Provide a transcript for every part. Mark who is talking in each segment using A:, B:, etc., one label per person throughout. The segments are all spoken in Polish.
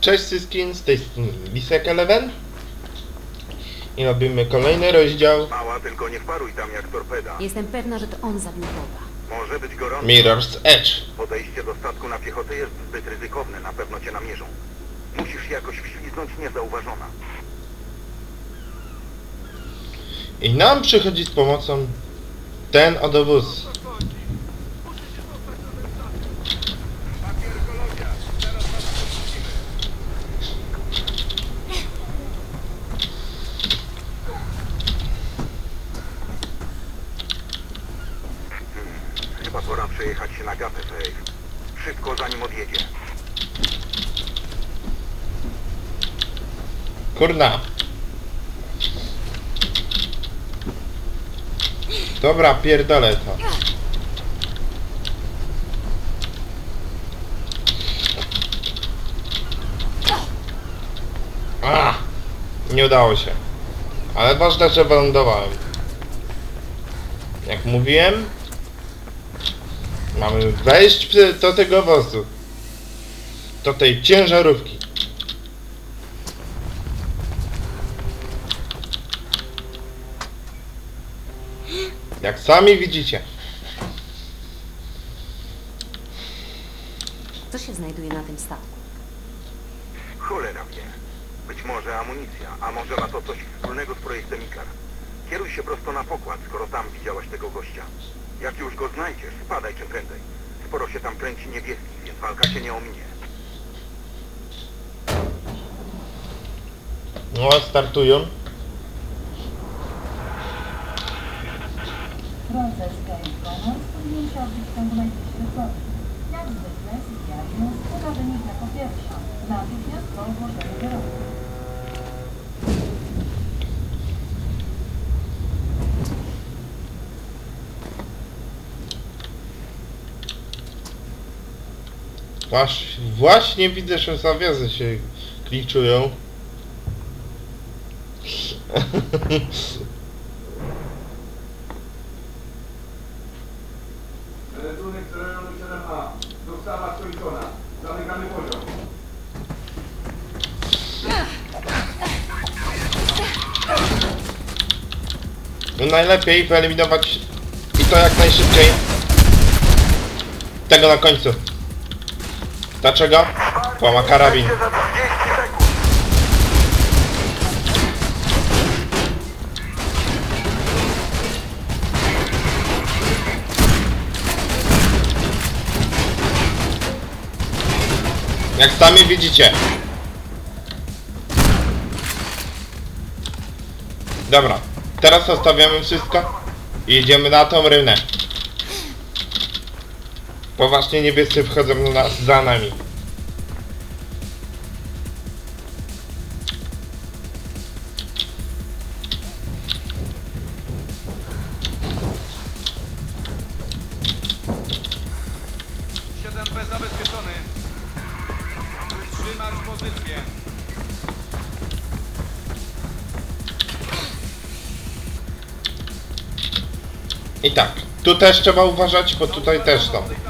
A: Cześć wszystkim, z tej strony Bisek Eleven i robimy kolejny rozdział
B: Mała, tylko nie wparuj tam jak torpeda.
C: Jestem pewna, że to on zabił Boba.
B: Może być gorąco.
A: Mirror's Edge.
B: Podejście do statku na piechotę jest zbyt ryzykowne, na pewno cię namierzą. Musisz jakoś wślizgnąć niezauważona.
A: I nam przychodzi z pomocą ten odowóz.
B: Chyba pora przejechać się na gapę, Faye. Szybko zanim odjedzie.
A: Kurna. Dobra, pierdolę to. A, nie udało się. Ale ważne, że wylądowałem. Jak mówiłem, mamy wejść do tego wozu. Do tej ciężarówki. Jak sami widzicie.
C: Co się znajduje na tym statku?
B: Cholera wie. Być może amunicja, a może ma to coś wspólnego z projektem Ikar. Kieruj się prosto na pokład, skoro tam widziałaś tego gościa. Jak już go znajdziesz, spadaj czym prędzej. Sporo się tam kręci niebieskich, więc walka się nie ominie.
A: No, startują.
D: Proces Game Commerce powinien się odbyć w ciągu najbliższych godzin. Jak zwykle News poda wynik jako pierwsza, natychmiast po ogłoszeniu wyroku.
A: Właśnie, właśnie widzę, że zawiasy się kliczują.
E: Rysunek z rejonu 7A. Dostawa skończona. Zamykamy poziom.
A: No najlepiej wyeliminować i to jak najszybciej. Tego na końcu. Dlaczego? Bo ma karabin.
B: Będzie za 30 sekund.
A: Jak sami widzicie. Dobra, teraz zostawiamy wszystko i idziemy na tą rynę. Bo właśnie niebiescy wchodzą na nas za nami. I tak, tu też trzeba uważać, bo tutaj też są.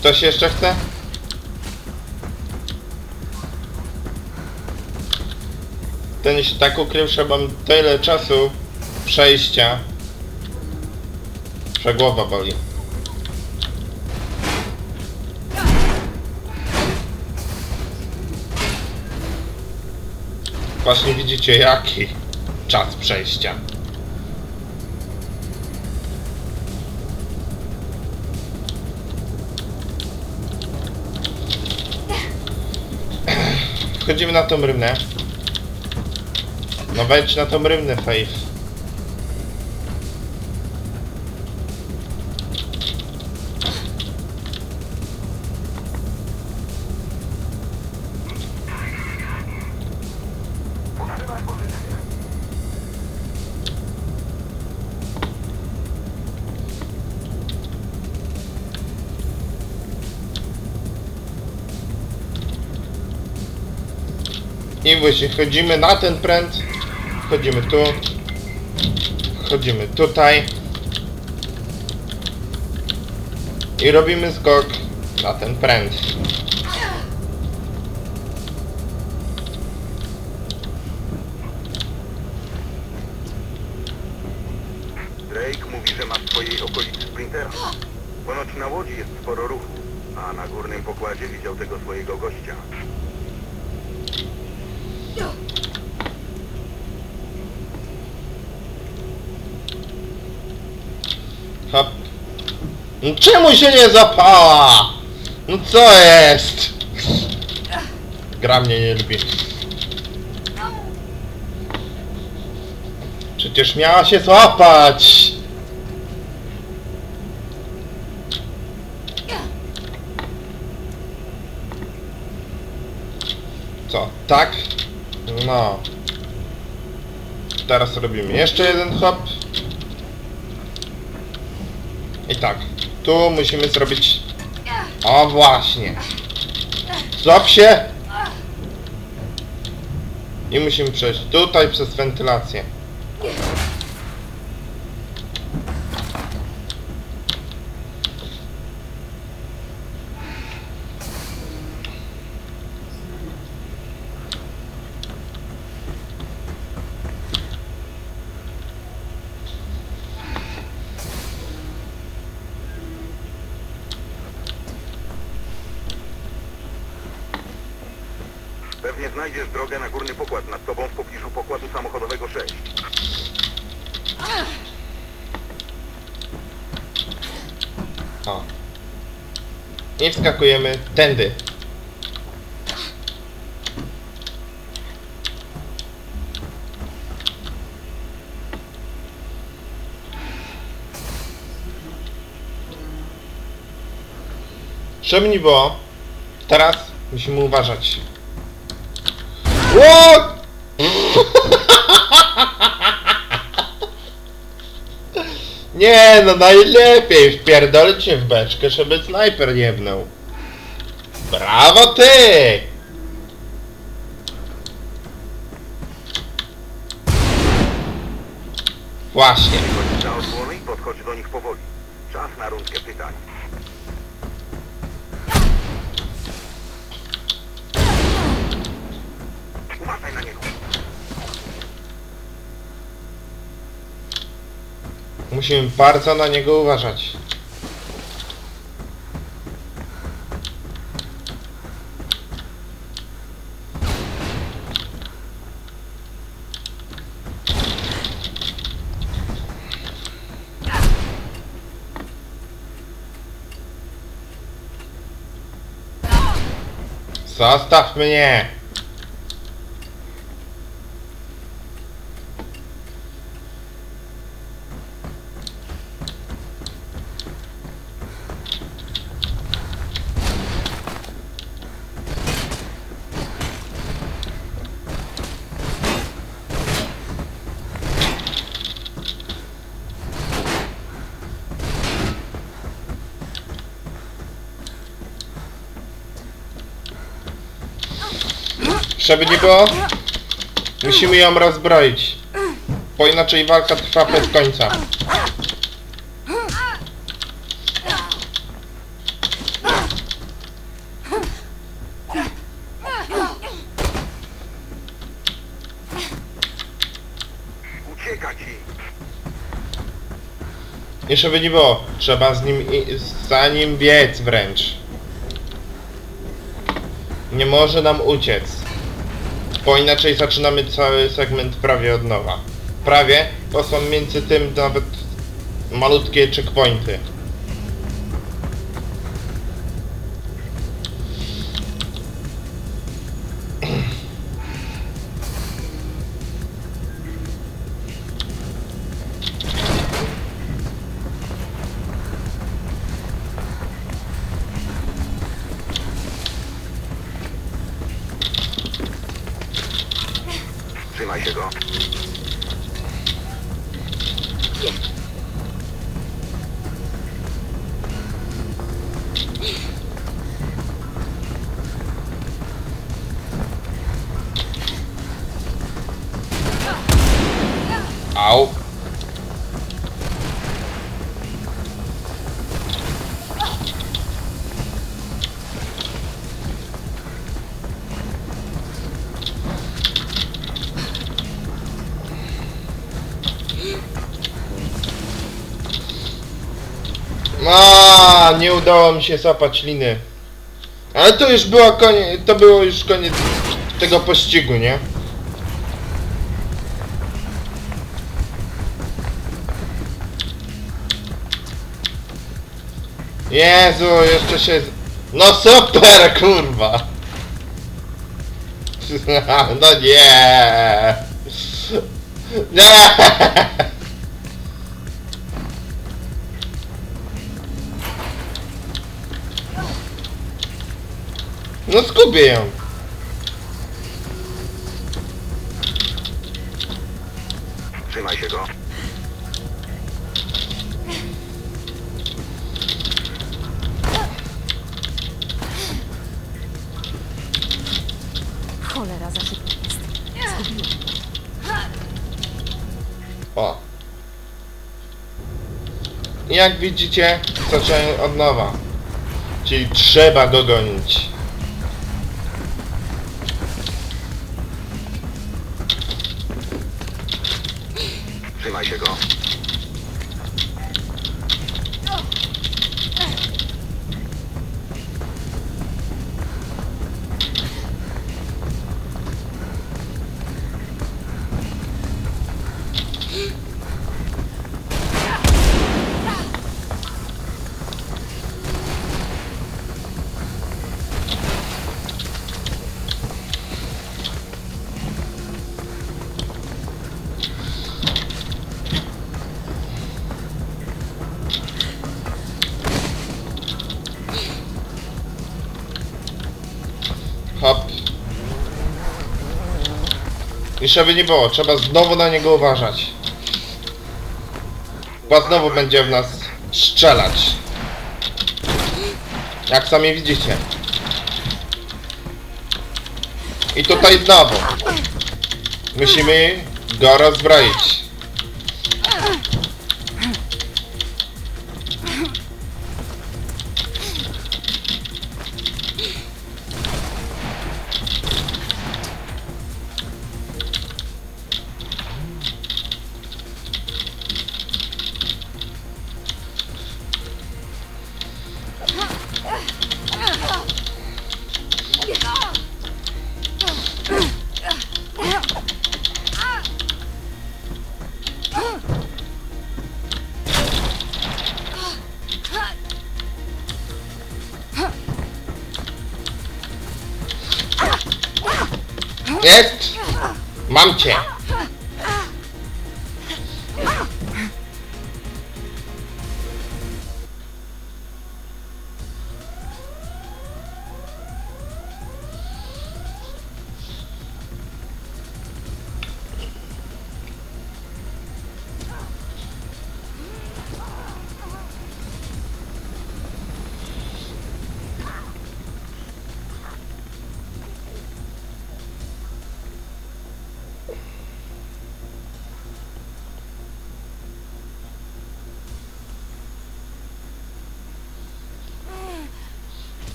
A: Ktoś jeszcze chce? Ten się tak ukrył, że mam tyle czasu przejścia, że głowa boli. Właśnie widzicie jaki czas przejścia. Wchodzimy na tą rynę. No wejdź na tą rynę, Faith. I właśnie wchodzimy na ten pręt Wchodzimy tu. Wchodzimy tutaj. I robimy skok na ten pręt.
B: Drake mówi, że ma w swojej okolicy sprintera. Ponoć na łodzi jest sporo ruchu, a na górnym pokładzie widział tego swojego gościa.
A: Hop. No czemu się nie zapała? No co jest? Gra mnie nie lubi. Przecież miała się złapać. Co? Tak? No. Teraz robimy jeszcze jeden hop. I tak, tu musimy zrobić... O właśnie. Złap się! I musimy przejść tutaj przez wentylację.
B: Znajdziesz drogę na górny pokład nad tobą w pobliżu pokładu samochodowego 6.
A: O. I wskakujemy tędy. Żeby nie było, teraz musimy uważać. Ło! Nie, no najlepiej wpierdolić się w beczkę, żeby snajper jebnął. Brawo ty! Właśnie.
B: Do nich powoli. Czas na rundkę pytań. Uważaj na niego.
A: Musimy bardzo na niego uważać. Zostaw mnie! Żeby nie było, musimy ją rozbroić. Bo inaczej walka trwa bez końca. I żeby nie było, trzeba z nim, i- za nim biec wręcz. Nie może nam uciec. Bo inaczej zaczynamy cały segment prawie od nowa. Prawie, bo są między tym nawet malutkie checkpointy.
B: Trzymaj się go.
A: Au. Nie udało mi się zapać liny. Ale to już była koniec, to było już koniec tego pościgu, nie? Jezu, jeszcze się... No super, kurwa! No nie! Nie! No skupię ją.
B: Trzymaj się go.
C: Cholera, za szybko jest. Zgubiłem.
A: O. Jak widzicie, zacząłem od nowa. Czyli trzeba go I żeby nie było, trzeba znowu na niego uważać. Bo znowu będzie w nas strzelać. Jak sami widzicie. I tutaj znowu. Musimy go rozbroić. Jest! Mam cię!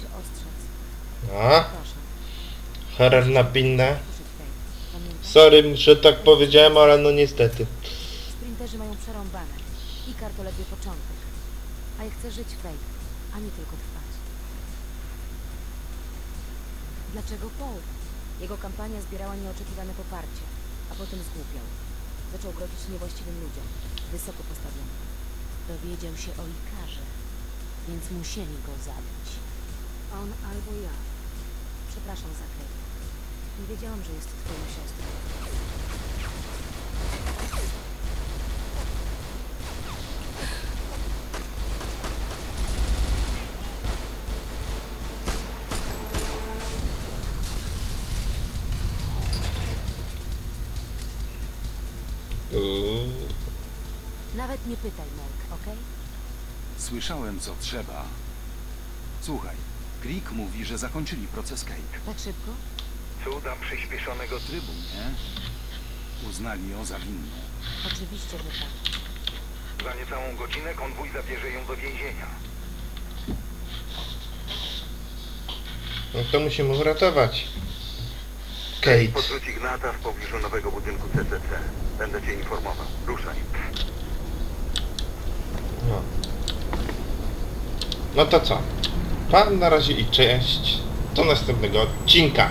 C: Cię ostrzec.
A: A?
C: Proszę,
A: Horror na pinnę.
C: użyć Fate. Pamiętaj,
A: Sorry, że tak powiedziałem, ale no niestety.
C: sprinterzy mają przerąbane. Ikar to ledwie początek. A ja chcę żyć Fate, a nie tylko trwać. Dlaczego Paul? Jego kampania zbierała nieoczekiwane poparcie, a potem zgłupiał. Zaczął grozić niewłaściwym ludziom, wysoko postawionym. Dowiedział się o Ikarze, więc musieli go zabić. On albo ja. Przepraszam za Kate. Nie wiedziałam, że jest twoją siostrą. Nawet nie pytaj, Merk, okej?
F: Słyszałem co trzeba. Słuchaj, Creek mówi, że zakończyli proces Cake.
C: Tak szybko?
B: Cuda przyspieszonego
F: Trybu, nie? Uznali ją za winną.
C: Oczywiście, że tak.
B: Za niecałą godzinę konwój zabierze ją do więzienia.
A: No to musimy uratować. Kate.
B: Podrzuć Ignata w pobliżu nowego budynku CCC. Będę cię informował. Ruszaj.
A: No. No to co? Pan na razie i cześć. Do następnego odcinka.